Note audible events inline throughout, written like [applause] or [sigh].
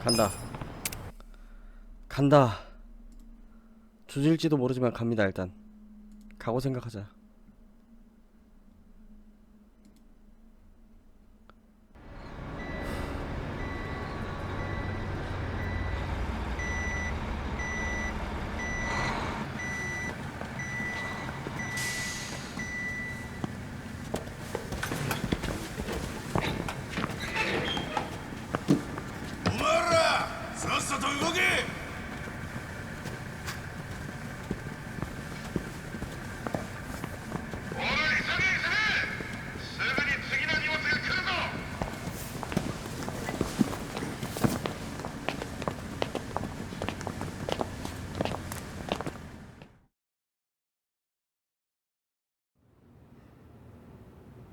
간다. 간다. 조질지도 모르지만 갑니다 일단. 가고 생각하자.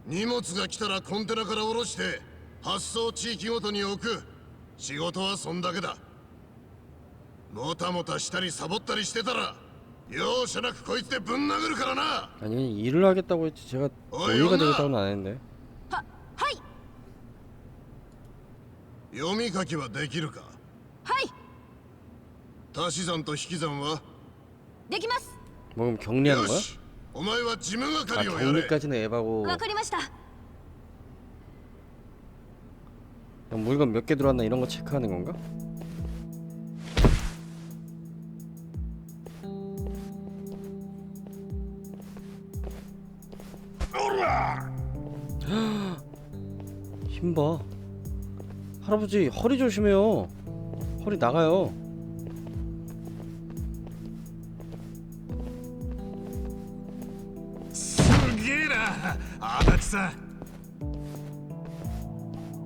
荷物が来たらコンテナから下ろして発送地域ごとに置く仕事はそんだけだもたもたしたりサボったりしてたら容赦なくこいつでぶん殴るからな 아니 일을 하겠다고 했지 제가 어이, 논의가 엄마! 되겠다고는 안 했는데. ははい読み書きはできるかはい足し算と引き算は できます 뭐 그럼 격리하는 よ 거야? しお前は事務 아 係をやれ 격리까지는 에바고 わかりました 그냥 물건 몇 개 들어왔나 이런 거 체크하는 건가? 힘봐 할아버지 허리 조심해요 허리 나가요 さん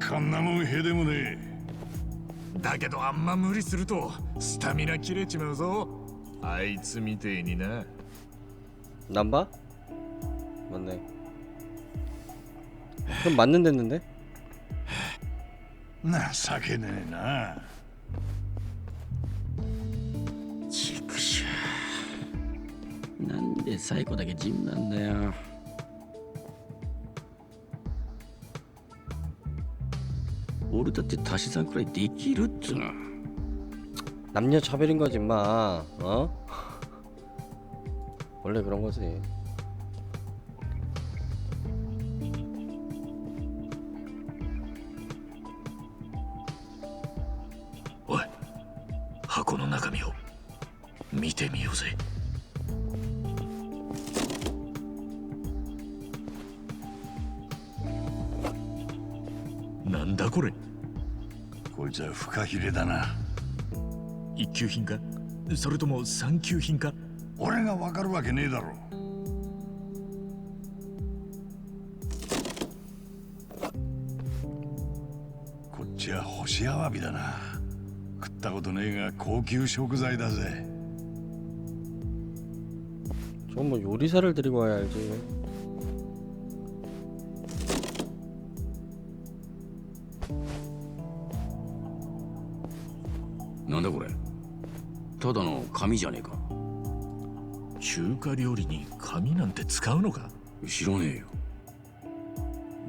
こんなもんへでもねえだけどあんま無理するとスタミナ切れちまうぞあいつみてえにな 남바? 맞네 그럼 맞는 데는데? 情けねえな畜生なんで最後だけジムなん 俺だって足し算くらいできるっつうの 남녀 차별인 거지 마 어? 원래 그런 거지 一級品かそれとも三級品か俺がわかるわけねえだろこっちは干しアワビだな食ったことねえが高級食材だぜ 저건 뭐 요리사를 데리고 와야 알지 紙じゃねえか。中華料理に紙なんて使うのか？知らねえよ。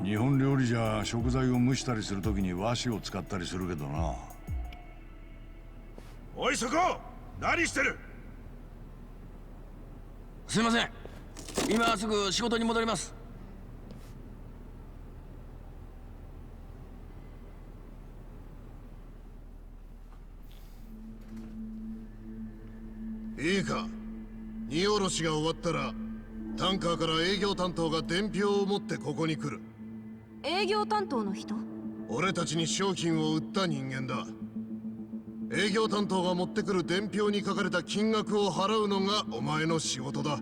日本料理じゃ食材を蒸したりするときに和紙を使ったりするけどな。おいそこ何してる？すいません。今すぐ仕事に戻ります荷下ろしが終わったらタンカーから営業担当が伝票を持ってここに来る。営業担当の人？俺たちに商品を売った人間だ。営業担当が持ってくる伝票に書かれた金額を払うのがお前の仕事だ。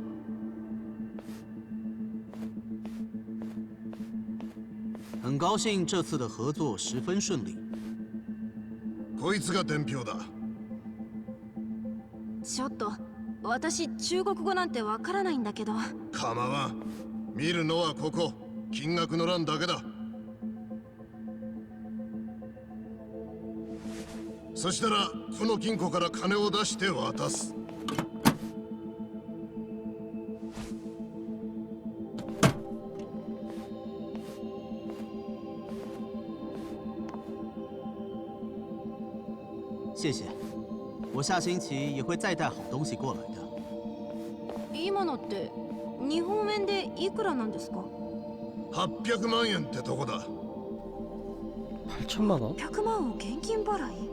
很高兴这次的合作十分顺利。こいつが伝票だ。ちょっと私中国語なんてわからないんだけど。構わん。見るのはここ。金額の欄だけだ。そしたらこの金庫から金を出して渡す。谢谢。我下星期也会再带好东西过来的。今のって日本円でいくらなんですか？800万円ってとこだ。8,000万？원100万を現金払い？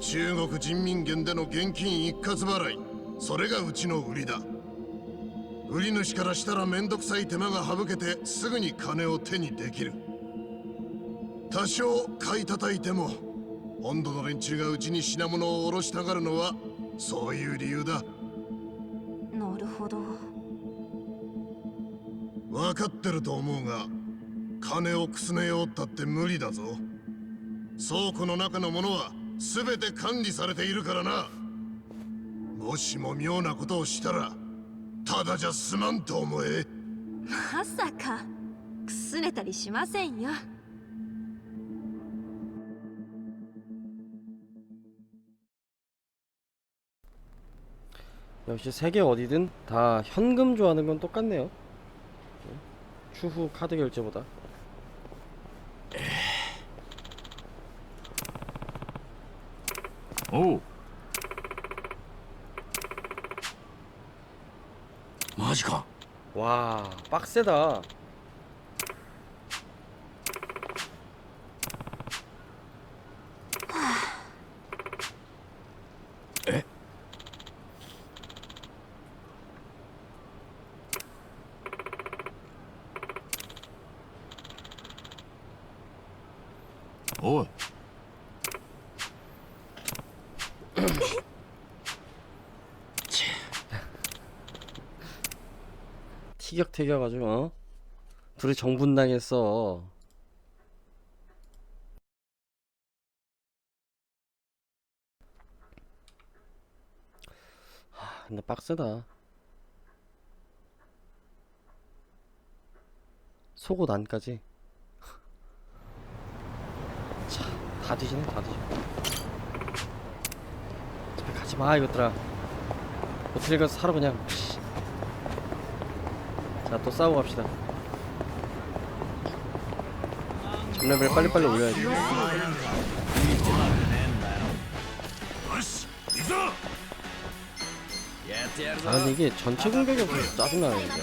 中国人民元での現金一括払いそれがうちの売りだ売り主からしたらめんどくさい手間が省けてすぐに金を手にできる多少買い叩いても温度の連中がうちに品物を卸したがるのはそういう理由だ。なるほど。分かってると思うが金をくすねようったって無理だぞ。倉庫の中のものは全て管理されているからな。もしも妙なことをしたらただじゃ済まんと思え。まさかくすねたりしませんよ 역시 세계 어디든 다 현금 좋아하는 건 똑같네요 추후 카드 결제보다 오. 뭐 마지가. 와 빡세다 티격태격 아주 어? 둘이 정분당했어. 하, 근데 빡세다. 속옷 안까지. 차, 다 드시네 다 드셔 집에 가지마 이것들아. 호텔 가서 사러 그냥. 자 또 싸우고 갑시다. 전레벨 빨리빨리 올려야지. 아 근데 이게 전체 공격이 없어서 짜증나네 이제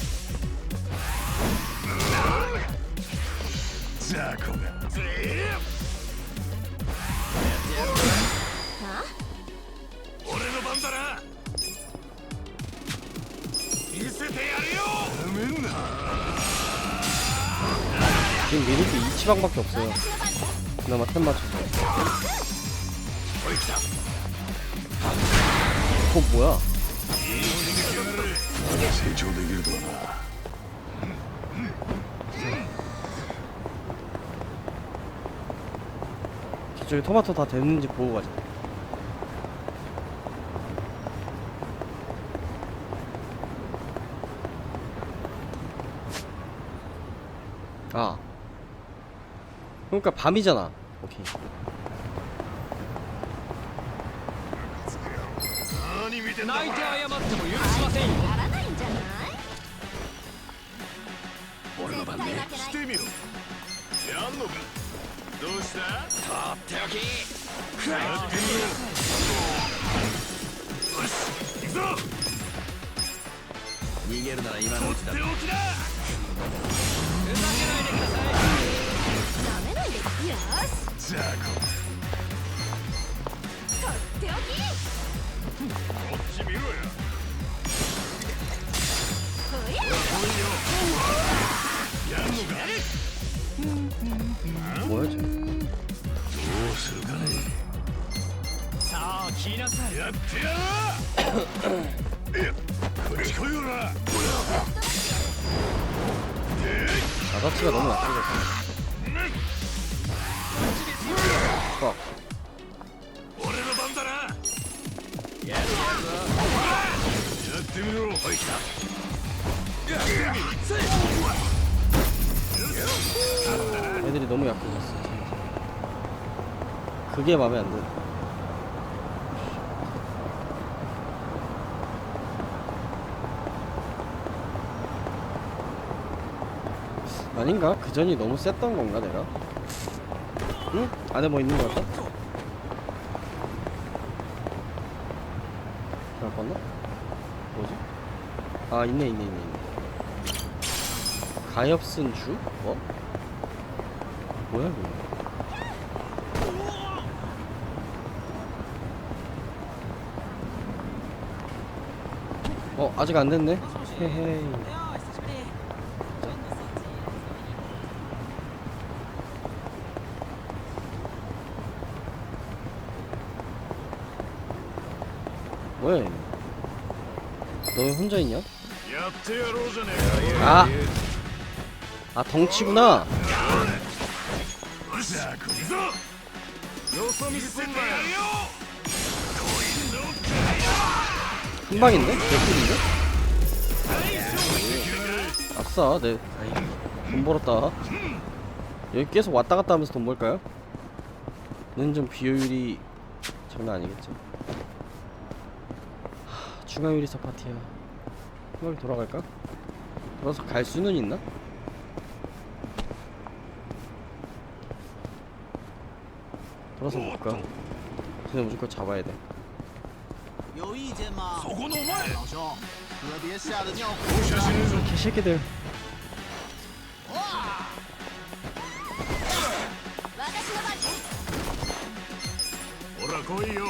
지금 미니이 이치방밖에 없어요. 그나마 템 맞춰서. 어, 뭐야? 저기 토마토 다 됐는지 보고 가자. 아. 그러니까 밤이잖아. 오케이. どうした？とっておき。やっ。てみろよし行くぞ。逃げるなら今のうちだ。手置きだなめない。でよし。ザコとっておきこっち見ろよ。ほや。やんのかどうするかねさあ来なさいやってやろうこれよな形がどんどんってる俺の番だなやってみろ。はいきた 애들이 너무 약해졌어 그게 마음에 안 들. 아닌가? 그 전이 너무 셌던 건가 내가? 응? 안에 뭐 있는 거 같다? 잘 봤나? 뭐지? 아 있네 있네 있네 가엾은 주? 어? 뭐야 이거 어 아직 안 됐네 헤헤이 뭐야 너 혼자 있냐? 아! 아 덩치구나 한방인데? 개꿀인데? 아싸 내 아이, 돈 벌었다 여기 계속 왔다갔다 하면서 돈 벌까요? 는 좀 비효율이 장난 아니겠죠 하, 중앙유리사 파티야 한번 돌아갈까? 돌아서 갈 수는 있나? 돌아서 볼까? 쟤네 무조건 잡아야 돼 有意见吗？そこのお前老兄，可别吓得尿裤子。 개새끼들 私の番ほら来いよ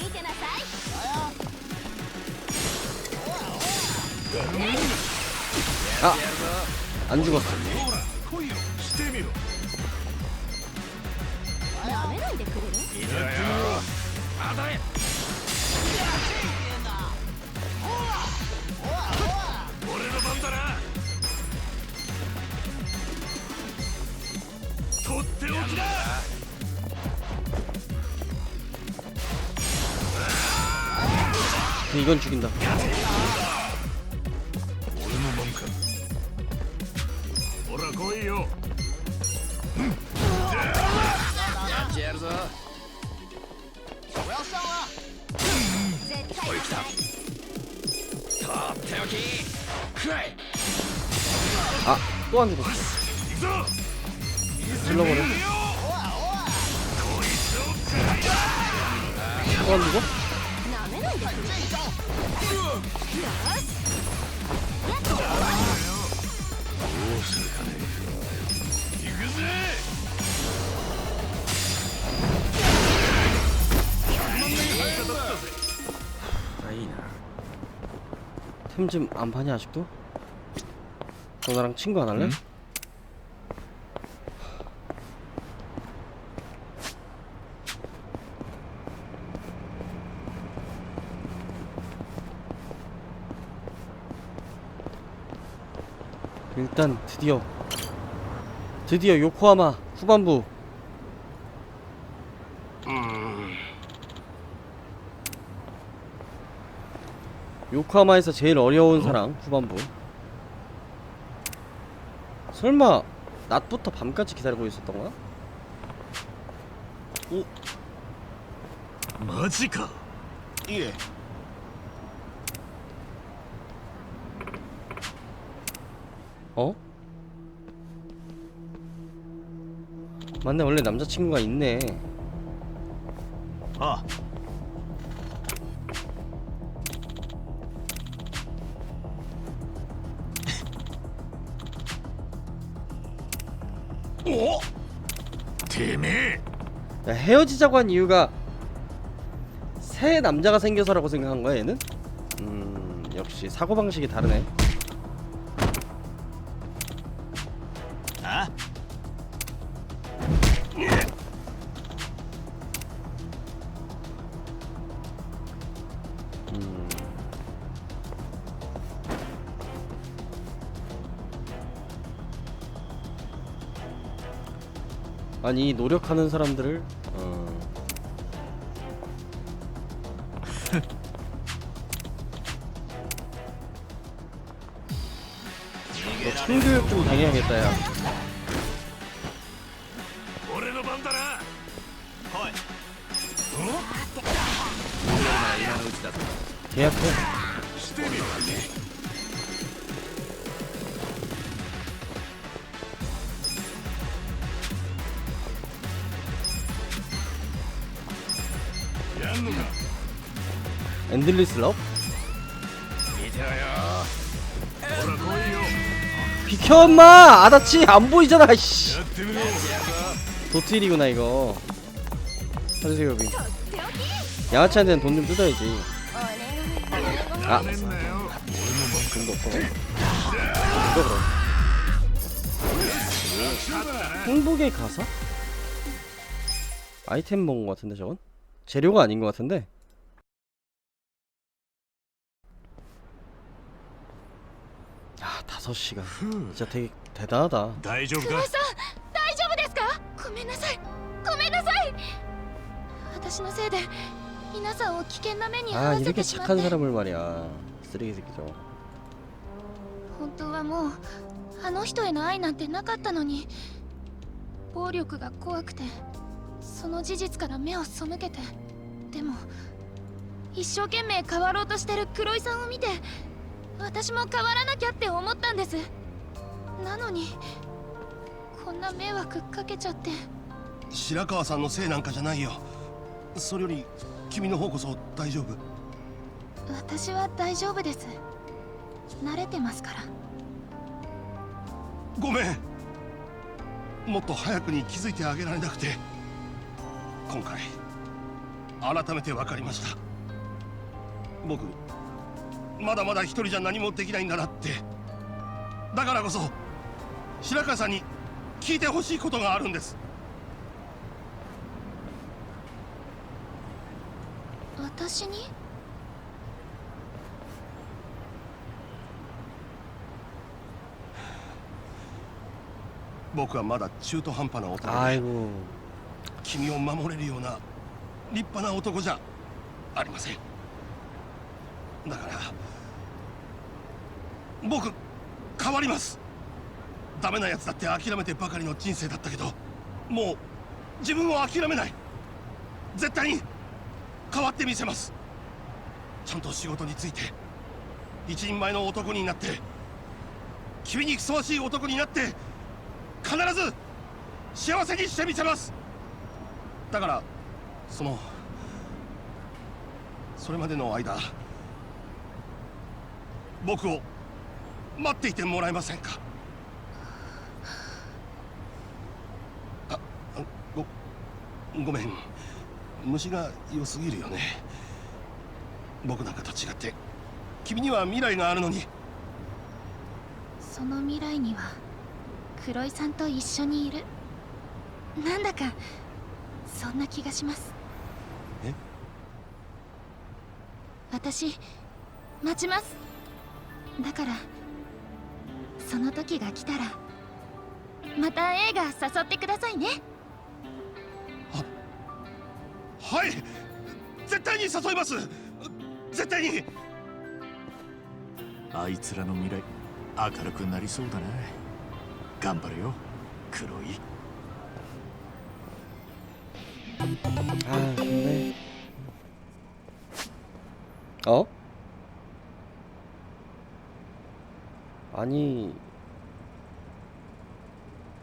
見てなさい 아! 안 죽었어 음, 이건 죽인다 아또 안 대. 질러버려 또 안 죽어? 템 좀 안 파냐 아직도? 너 나랑 친구 안 할래? 일단 드디어 드디어 요코하마 후반부. 요코하마에서 제일 어려운 사랑 후반부. 설마 낮부터 밤까지 기다리고 있었던 거야? 오. 마지카. 예. 어? 맞네 원래 남자친구가 있네. 아. [laughs] 어? 야, 헤어지자고 한 이유가 새 남자가 생겨서라고 생각한 거야 얘는? 음 역시 사고방식이 다르네. 아니 노력하는 사람들을 어... 너 참교육 좀 당해야겠다 야. 계약해 안 들리슬라? 비켜 엄마! 아다치 안 보이잖아 씨. 도트일이구나 이거 선수협이 양아치한테는 돈 좀 뜯어야지 아 돈도 없어 이거 그럼 행복의 가사? 아이템 먹은 것 같은데 저건? 재료가 아닌 것 같은데? 아 5시간 진짜 되게 대단하다 大丈夫か大丈夫ですかごめんなさいごめんなさい私のせいで皆さんを危険な目に遭 아 わせ 이렇게 てしまっ 착한 て 사람을 말이야 쓰레기 새끼죠 本当はもうあの人への愛なんてなかったのに暴力が怖くてその事実から目を背けてでも一生懸命変わろうとしてる黒井さんを見て 私も変わらなきゃって思ったんです。なのにこんな迷惑かけちゃって。白川さんのせいなんかじゃないよ。それより君の方こそ大丈夫？私は大丈夫です。慣れてますから。ごめん。もっと早くに気づいてあげられなくて。今回改めて分かりました。僕まだまだ一人じゃ何もできないんだなって。だからこそ白川さんに聞いてほしいことがあるんです。私に？僕はまだ中途半端な大人で君を守れるような立派な男じゃありません。だから僕変わります。ダメなやつだって諦めてばかりの人生だったけどもう自分を諦めない。絶対に変わってみせます。ちゃんと仕事に就いて一人前の男になって君にふさわしい男になって必ず幸せにしてみせます。だからそのそれまでの間僕を待っていてもらえませんか？ああごごめん。虫が良すぎるよね。僕なんかと違って。君には未来があるのに。その未来には黒井さんと一緒にいる。なんだかそんな気がします。え？私待ちますだからその時が来たらまた映画誘ってくださいね。ははい。絶対に誘います。絶対に。あいつらの未来明るくなりそうだね頑張れよ黒いあああ？ 아니.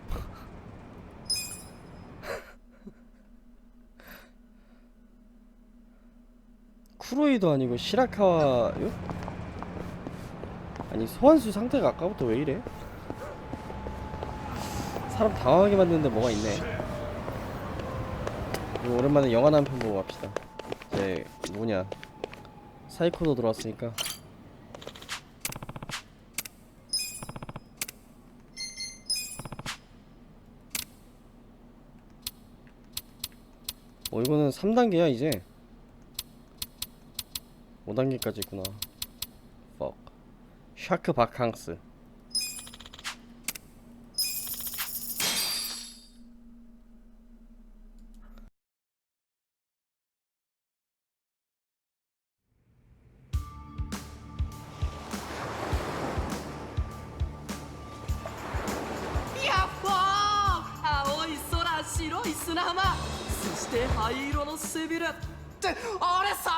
[laughs] 쿠로이도 아니고 시라카와요? 아니 소환수 상태가 아까부터 왜 이래? 사람 당황하게 만드는데 뭐가 있네. 오랜만에 영화 한편 보고 갑시다. 이제 뭐냐. 사이코도 들어왔으니까 어 이거는 3단계야 이제. 5단계까지 있구나. Fuck. 샤크 바캉스 あれ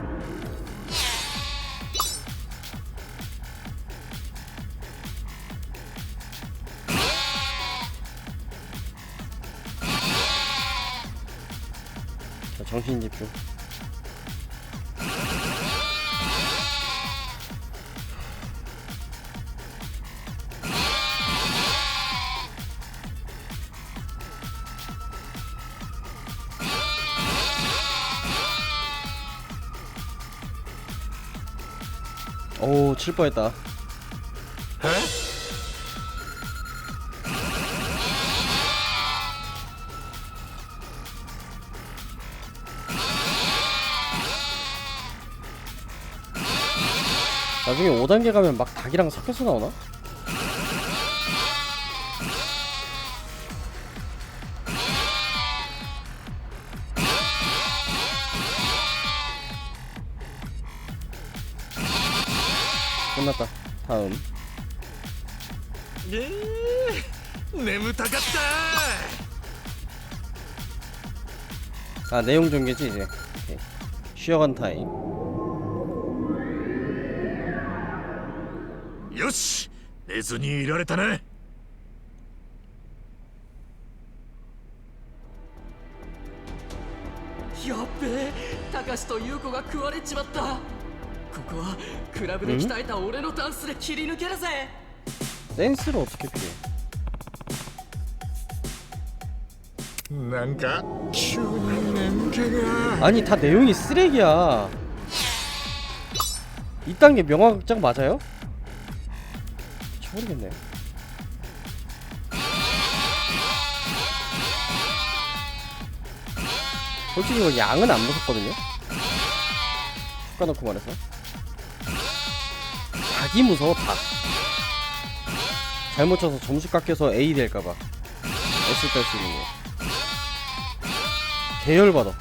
정신 집중 오, 칠 뻔했다. 나중에 5단계 가면 막 닭이랑 섞여서 나오나? 끝났다. 다음. 예, 아 내용 전개지 이제. 쉬어간 타임. よし寝ずにいられたなやっべえたかしと優子が食われちまったここはクラブで鍛えた俺のダンスで切り抜けるぜ 댄스를 어떻게 피해? なんか急に眠気が 아니 다 내용이 쓰레기야. 이딴 게 명화극장 맞아요? 모르겠네. 솔직히 이거 양은 안 무섭거든요. 툭 까놓고 말해서. 닭이 무서워 닭. 잘못 쳐서 점수 깎여서 A 될까봐. S 딸수 있는 거. 계열받아.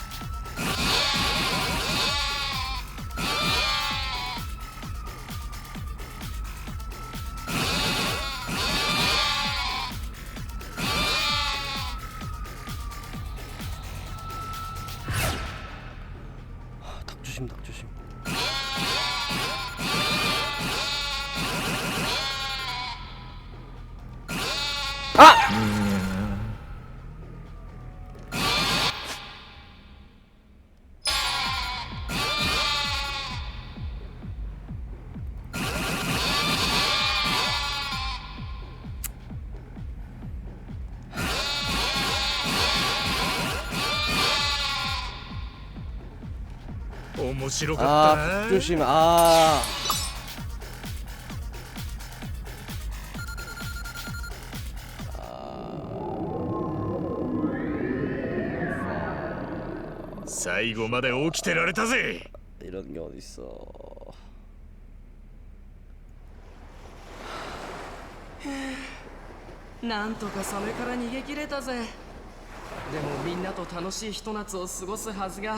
面白かった 아, な 조심. 아. 아, 最後まで起きてられたぜ 이런 게 어딨어. なんとかサメから逃げ切れたぜでもみんなと楽しいひと夏を過ごすはずが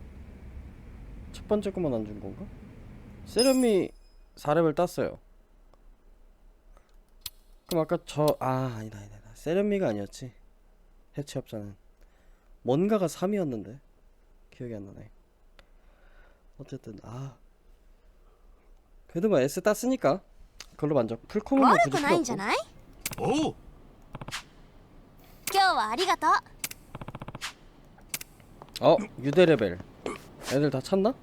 첫 번째 거만 안 준 건가? 세련미 4렙을 땄어요. 그럼 아까 저 아 아니다 아니다 아니다. 세련미가 아니었지. 해체업자는 뭔가가 3이었는데 기억이 안 나네. 어쨌든 아 그래도 뭐 S 땄으니까 그걸로 만족. 풀콤은 뭐 悪 굳이 くな 필요 いんじゃ 없고. ないおう今日はありがとう 어 유대 레벨. 애들 다 찾나?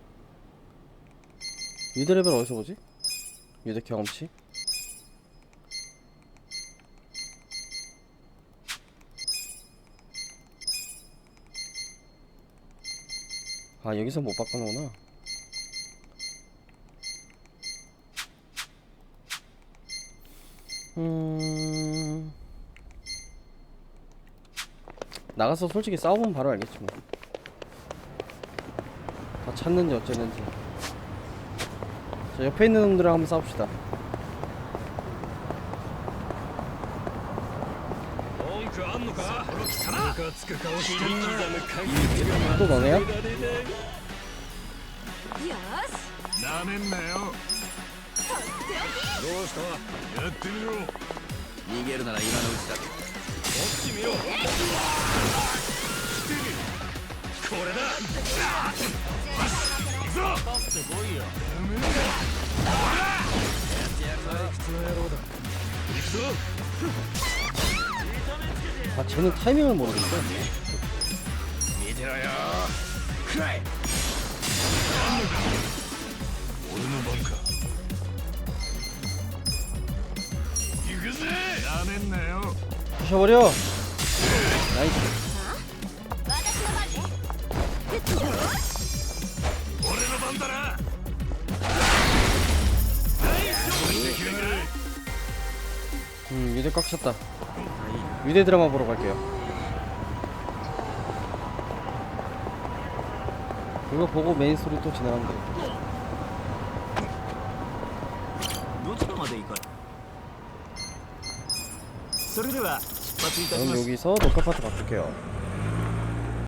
유대 레벨 어디서 보지? 유대 경험치? 아 여기서 못 바꾸는구나 음... 나가서 솔직히 싸우면 바로 알겠지 뭐. 다 찾는지 어쩌는지. 자, 옆에 있는 놈들이랑 한번 싸웁시다. 또 너네야? 아 쟤는 타이밍을 모르겠다 부셔버려. 나이스. 음 유대 꽉 찼다. 위대 드라마 보러 갈게요. 이거 보고 메인 소리 또 지나간다 그럼 여기서 녹화 파트 바꿀게요.